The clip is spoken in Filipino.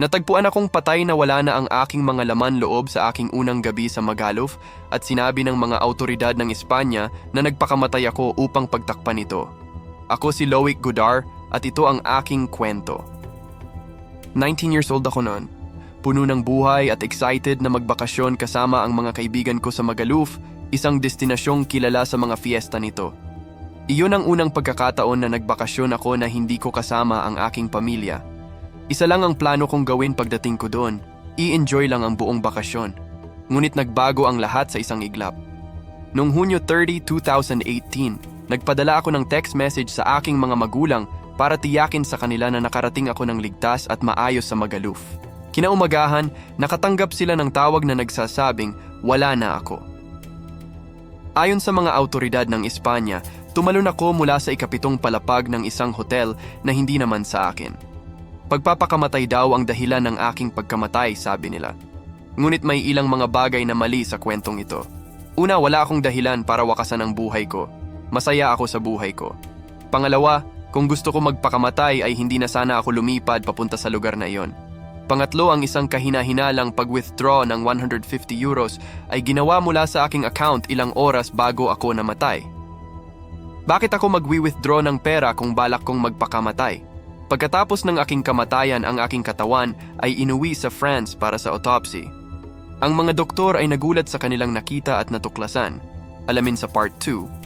Natagpuan akong patay na wala na ang aking mga laman loob sa aking unang gabi sa Magaluf at sinabi ng mga autoridad ng Espanya na nagpakamatay ako upang pagtakpan ito. Ako si Loic Godar at ito ang aking kwento. 19 years old ako noon. Puno ng buhay at excited na magbakasyon kasama ang mga kaibigan ko sa Magaluf, isang destinasyong kilala sa mga fiesta nito. Iyon ang unang pagkakataon na nagbakasyon ako na hindi ko kasama ang aking pamilya. Isa lang ang plano kong gawin pagdating ko doon. I-enjoy lang ang buong bakasyon. Ngunit nagbago ang lahat sa isang iglap. Noong Hunyo 30, 2018, nagpadala ako ng text message sa aking mga magulang para tiyakin sa kanila na nakarating ako ng ligtas at maayos sa Magaluf. Kinaumagahan, nakatanggap sila ng tawag na nagsasabing wala na ako. Ayon sa mga autoridad ng Espanya, tumalon ako mula sa ikapitong palapag ng isang hotel na hindi naman sa akin. Pagpapakamatay daw ang dahilan ng aking pagkamatay, sabi nila. Ngunit may ilang mga bagay na mali sa kwentong ito. Una, wala akong dahilan para wakasan ang buhay ko. Masaya ako sa buhay ko. Pangalawa, kung gusto ko magpakamatay ay hindi na sana ako lumipad papunta sa lugar na iyon. Pangatlo, ang isang kahina-hinalang pag-withdraw ng 150 euros ay ginawa mula sa aking account ilang oras bago ako namatay. Bakit ako mag-withdraw ng pera kung balak kong magpakamatay? Pagkatapos ng aking kamatayan ang aking katawan ay inuwi sa France para sa autopsy. Ang mga doktor ay nagulat sa kanilang nakita at natuklasan. Alamin sa part 2